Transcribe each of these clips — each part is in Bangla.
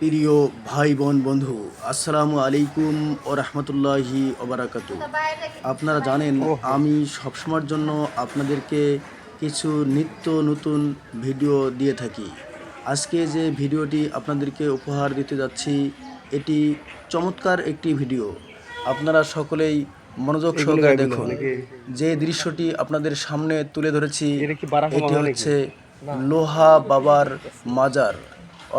প্রিয় ভাই বোন বন্ধু আসসালামু আলাইকুম ও রহমতুল্লাহি ওবরাকাতু আপনারা জানেন আমি সবসময়ের জন্য আপনাদেরকে কিছু নিত্য নতুন ভিডিও দিয়ে থাকি। আজকে যে ভিডিওটি আপনাদেরকে উপহার দিতে যাচ্ছি এটি চমৎকার একটি ভিডিও। আপনারা সকলেই মনোযোগ সহকারে দেখুন। যে দৃশ্যটি আপনাদের সামনে তুলে ধরেছি এটা হচ্ছে লোহা বাবার মাজার।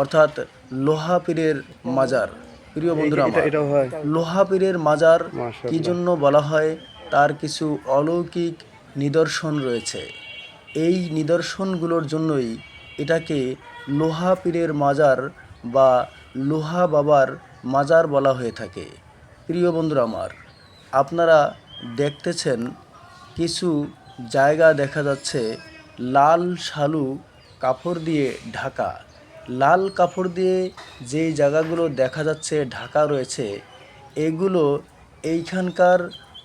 অর্থাৎ লোহা পীরের মাজার। প্রিয় বন্ধুরা এটা আমার এটাও হয়। লোহা পীরের মাজার। কি জন্য বলা হয়? তার কিছু অলৌকিক নিদর্শন রয়েছে। এই নিদর্শনগুলোর জন্যই এটাকে লোহা পীরের মাজার বা লোহা বাবার মাজার বলা হয়ে থাকে। প্রিয় বন্ধুরা আমার আপনারা দেখতেছেন কিছু জায়গা দেখা যাচ্ছে লাল শালু কাপড় দিয়ে ঢাকা। লাল কাপড় দিয়ে যেই জায়গাগুলো দেখা যাচ্ছে, ঢাকা রয়েছে, এগুলো এইখানকার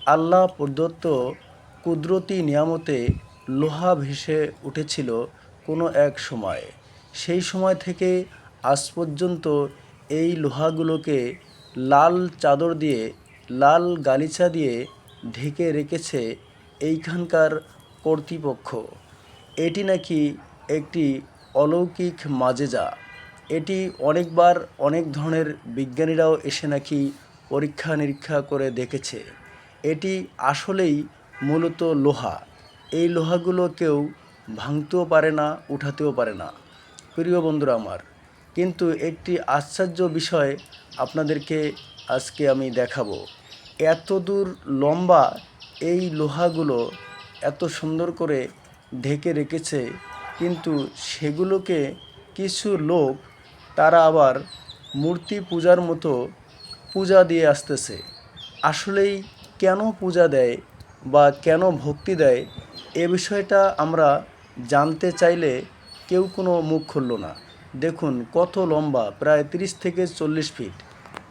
আল্লাহ প্রদত্ত কুদরতি নিয়ামতে লোহা ভেসে উঠেছিল কোনো এক সময়। সেই সময় থেকে আজ পর্যন্ত এই লোহাগুলোকে লাল চাদর দিয়ে, লাল গালিচা দিয়ে ঢেকে রেখেছে এইখানকার কর্তৃপক্ষ। এটি নাকি একটি অলৌকিক মাজেজা। এটি অনেকবার অনেক ধরনের বিজ্ঞানীরাও এসে নাকি পরীক্ষা নিরীক্ষা করে দেখেছে। এটি আসলেই মূলত লোহা। এই লোহাগুলো কেউ ভাঙতেও পারে না, উঠাতেও পারে না, প্রিয় বন্ধুরা আমার। কিন্তু একটি আশ্চর্য বিষয় আপনাদেরকে আজকে আমি দেখাবো। এত দূর লম্বা এই লোহাগুলো এত সুন্দর করে ঢেকে রেখেছে কিন্তু সেগুলোকে কিছু লোক তারা আবার মূর্তি পূজার মতো পূজা দিয়ে আসতেছে। আসলেই কেন পূজা দেয় বা কেন ভক্তি দেয় এ বিষয়টা আমরা জানতে চাইলে কেউ কোনো মুখ খুলল না। দেখুন কত লম্বা, প্রায় তিরিশ থেকে চল্লিশ ফিট।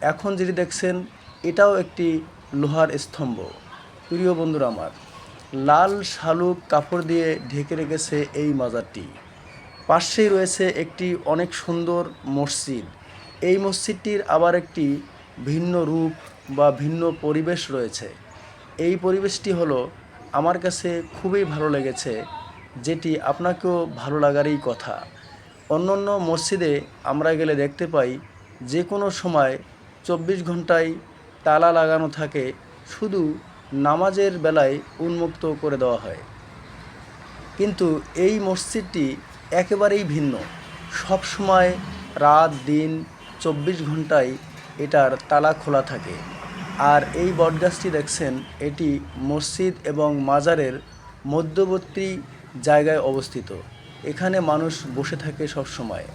এখন যেটি দেখছেন, এটাও একটি লোহার স্তম্ভ। প্রিয় বন্ধুরা আমার লাল শালুক কাপড় দিয়ে ঢেকে রেখেছে এই মাজারটি। পাশেই রয়েছে একটি অনেক সুন্দর মসজিদ। এই মসজিদটির আবার একটি ভিন্ন রূপ বা ভিন্ন পরিবেশ রয়েছে। এই পরিবেশটি হলো আমার কাছে খুবই ভালো লেগেছে, যেটি আপনাকেও ভালো লাগারই কথা। অন্য অন্য মসজিদে আমরা গেলে দেখতে পাই যে কোনো সময় চব্বিশ ঘন্টায় তালা লাগানো থাকে, শুধু নামাজের বেলায় উন্মুক্ত করে দেওয়া হয়। কিন্তু এই মসজিদটি একেবারেই ভিন্ন। সব সময় রাত, দিন, চব্বিশ ঘন্টায় এটার তালা খোলা থাকে। আর এই বটগাছটি দেখছেন, এটি মসজিদ এবং মাজারের মধ্যবর্তী জায়গায় অবস্থিত। এখানে মানুষ বসে থাকে সব সময়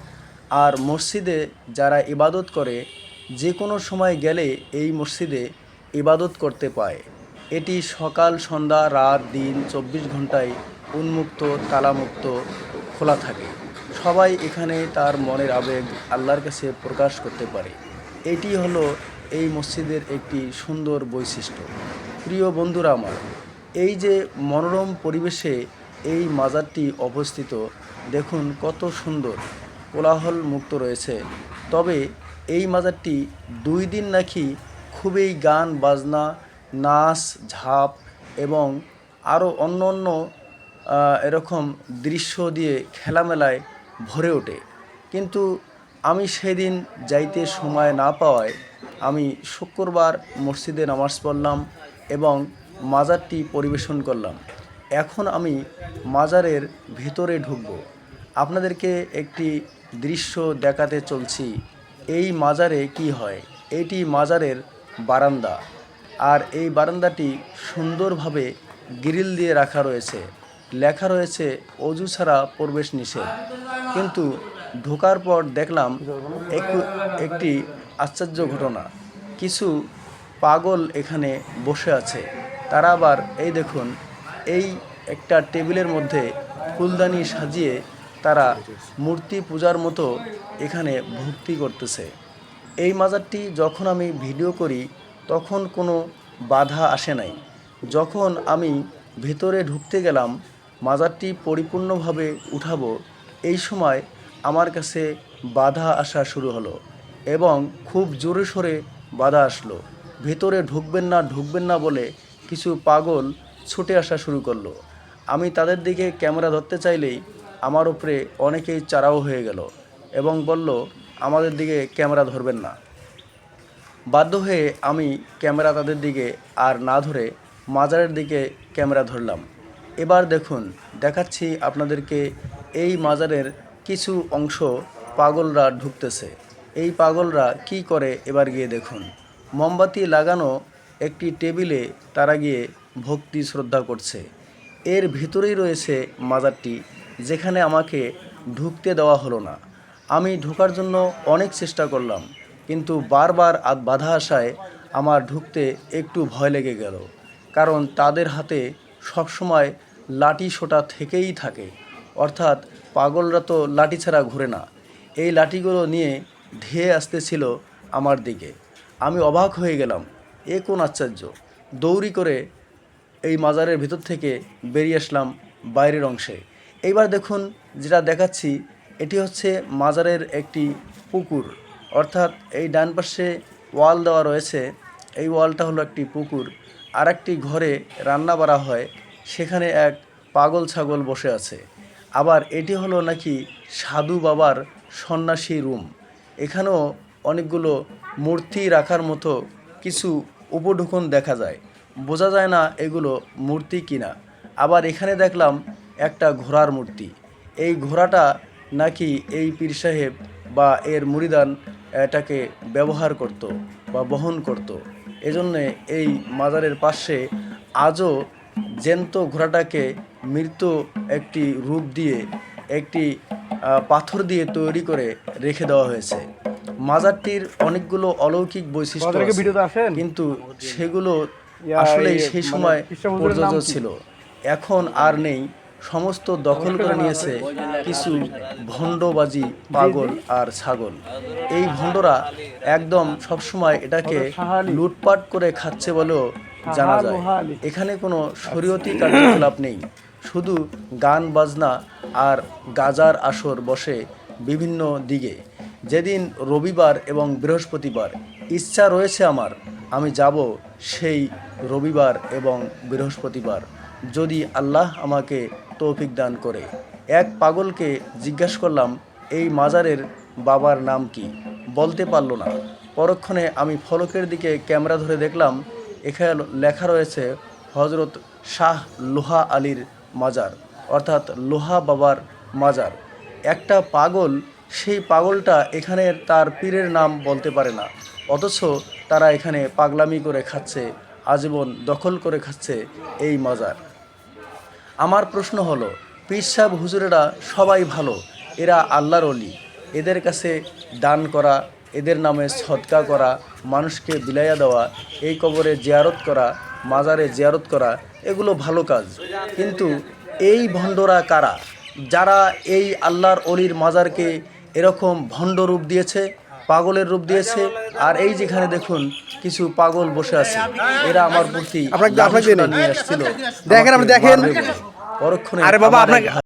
আর মসজিদে যারা ইবাদত করে, যে কোনো সময় গেলে এই মসজিদে ইবাদত করতে পায়। এটি সকাল, সন্ধ্যা, রাত, দিন চব্বিশ ঘন্টায় উন্মুক্ত তালামুক্ত খোলা থাকে। সবাই এখানে তার মনের আবেগ আল্লাহর কাছে প্রকাশ করতে পারে। এটি হলো এই মসজিদের একটি সুন্দর বৈশিষ্ট্য। প্রিয় বন্ধুরা আমার, এই যে মনোরম পরিবেশে এই মাজারটি অবস্থিত, দেখুন কত সুন্দর কোলাহল মুক্ত রয়েছে। তবে এই মাজারটি দুই দিন নাকি খুবই গান, বাজনা নাচ, ঝাপ এবং আরও অন্য অন্য এরকম দৃশ্য দিয়ে খেলামেলায় ভরে ওঠে। কিন্তু আমি সেদিন যাইতে সময় না পাওয়ায় আমি শুক্রবার মসজিদে নামাজ পড়লাম এবং মাজারটি পরিবেশন করলাম। এখন আমি মাজারের ভিতরে ঢুকবো। আপনাদেরকে একটি দৃশ্য দেখাতে চলছি। এই মাজারে কি হয়? এটি মাজারের বারান্দা। আর এই বারান্দাটি সুন্দরভাবে গ্রিল দিয়ে রাখা রয়েছে। লেখা রয়েছে, অজু ছাড়া প্রবেশ নিষেধ। কিন্তু ঢোকার পর দেখলাম একটু আশ্চর্য ঘটনা। কিছু পাগল এখানে বসে আছে। তারা আবার, এই দেখুন, এই একটা টেবিলের মধ্যে ফুলদানি সাজিয়ে তারা মূর্তি পূজার মতো এখানে ভক্তি করতেছে। এই মাজারটি যখন আমি ভিডিও করি তখন কোনো বাধা আসে নাই। যখন আমি ভেতরে ঢুকতে গেলাম, মাজারটি পরিপূর্ণভাবে উঠাবো, এই সময় আমার কাছে বাধা আসা শুরু হলো এবং খুব জোরে সোরে বাধা আসলো। ভেতরে ঢুকবেন না ঢুকবেন না বলে কিছু পাগল ছুটে আসা শুরু করল। আমি তাদের দিকে ক্যামেরা ধরতে চাইলেই আমার উপরে অনেকেই চারাও হয়ে গেল এবং বলল, আমাদের দিকে ক্যামেরা ধরবেন না। বাধ্য হয়ে আমি ক্যামেরা তাদের দিকে আর না ধরে মাজারের দিকে ক্যামেরা ধরলাম। এবার দেখুন, দেখাচ্ছি আপনাদেরকে এই মাজারের কিছু অংশ পাগলরা ঢুকতেছে। এই পাগলরা কি করে এবার গিয়ে দেখুন। মোমবাতি লাগানো একটি টেবিলে তারা গিয়ে ভক্তি, শ্রদ্ধা করছে। এর ভিতরেই রয়েছে মাজারটি, যেখানে আমাকে ঢুকতে দেওয়া হলো না। আমি ঢোকার জন্য অনেক চেষ্টা করলাম। কিন্তু বারবার বাধা আসায় আমার ঢুকতে একটু ভয় লেগে গেল। কারণ তাদের হাতে সবসময় লাঠি সোটা থেকেই থাকে। অর্থাৎ পাগলরা তো লাঠি ছাড়া ঘুরে না। এই লাঠিগুলো নিয়ে ধেয়ে আসতেছিল আমার দিকে। আমি অবাক হয়ে গেলাম, এ কোন আশ্চর্য? দৌড়ি করে এই মাজারের ভিতর থেকে বেরিয়ে আসলাম বাইরের অংশে। এইবার দেখুন, যেটা দেখাচ্ছি, এটি হচ্ছে মাজারের একটি পুকুর। অর্থাৎ এই ডান পাশে ওয়াল দেওয়া রয়েছে, এই ওয়ালটা হলো একটি পুকুর। আর একটি ঘরে রান্না করা হয়, সেখানে এক পাগল ছাগল বসে আছে। আবার এটি হলো নাকি সাধু বাবার সন্ন্যাসী রুম। এখানেও অনেকগুলো মূর্তি রাখার মতো কিছু উপঢুকন দেখা যায়। বোঝা যায় না এগুলো মূর্তি কিনা। আবার এখানে দেখলাম একটা ঘোড়ার মূর্তি। এই ঘোড়াটা নাকি এই পীর সাহেব বা এর মুরিদান এটাকে ব্যবহার করত বা বহন করত। এজন্যে এই মাজারের পাশে আজও জ্যান্ত ঘোড়াটাকে মৃত একটি রূপ দিয়ে একটি পাথর দিয়ে তৈরি করে রেখে দেওয়া হয়েছে। মাজারটির অনেকগুলো অলৌকিক বৈশিষ্ট্য? কিন্তু সেগুলো ইয়া, আসলে সেই মানে সময় প্রযোজ্য ছিল। এখন আর নেই। সমস্ত দখল করে নিয়েছে কিছু ভণ্ডবাজি, পাগল আর ছাগল। এই ভণ্ডরা একদম সবসময় এটাকে লুটপাট করে খাচ্ছে বলেও জানা যায়। এখানে কোনো শরীয়তি কার্যকলাপ নেই। শুধু গান বাজনা আর গাজার আসর বসে বিভিন্ন দিকে। যেদিন রবিবার এবং বৃহস্পতিবার ইচ্ছা রয়েছে আমার, আমি যাব সেই রবিবার এবং বৃহস্পতিবার। যদি আল্লাহ আমাকে তৌফিক দান করে। এক পাগলকে জিজ্ঞাসা করলাম, এই মাজারের বাবার নাম কি? বলতে পারল না। পরক্ষণে আমি ফলকের দিকে ক্যামেরা ধরে দেখলাম, এখানে লেখা রয়েছে হজরত শাহ লোহা আলীর মাজার, অর্থাৎ লোহা বাবার মাজার। একটা পাগল, সেই পাগলটা এখানের তার পীরের নাম বলতে পারে না, অথচ তারা এখানে পাগলামি করে খাচ্ছে, আজীবন দখল করে খাচ্ছে এই মাজার। আমার প্রশ্ন হলো, পীর সাহেব, হুজুরেরা সবাই ভালো, এরা আল্লাহর অলি এদের কাছে দান করা, এদের নামে সৎকা করা, মানুষকে বিলাইয়া দেওয়া, এই কবরে জিয়ারত করা, মাজারে জিয়ারত করা, এগুলো ভালো কাজ। কিন্তু এই ভণ্ডরা কারা? যারা এই আল্লাহর অলির মাজারকে এরকম ভণ্ড রূপ দিয়েছে পাগলের রূপ দিয়েছে। আর এই যেখানে দেখুন কিছু পাগল বসে আছে। এরা আমার প্রতি নিয়ে আসছিল। দেখেন, আপনি দেখেন। পরক্ষণে আরে বাবা, আপনাকে-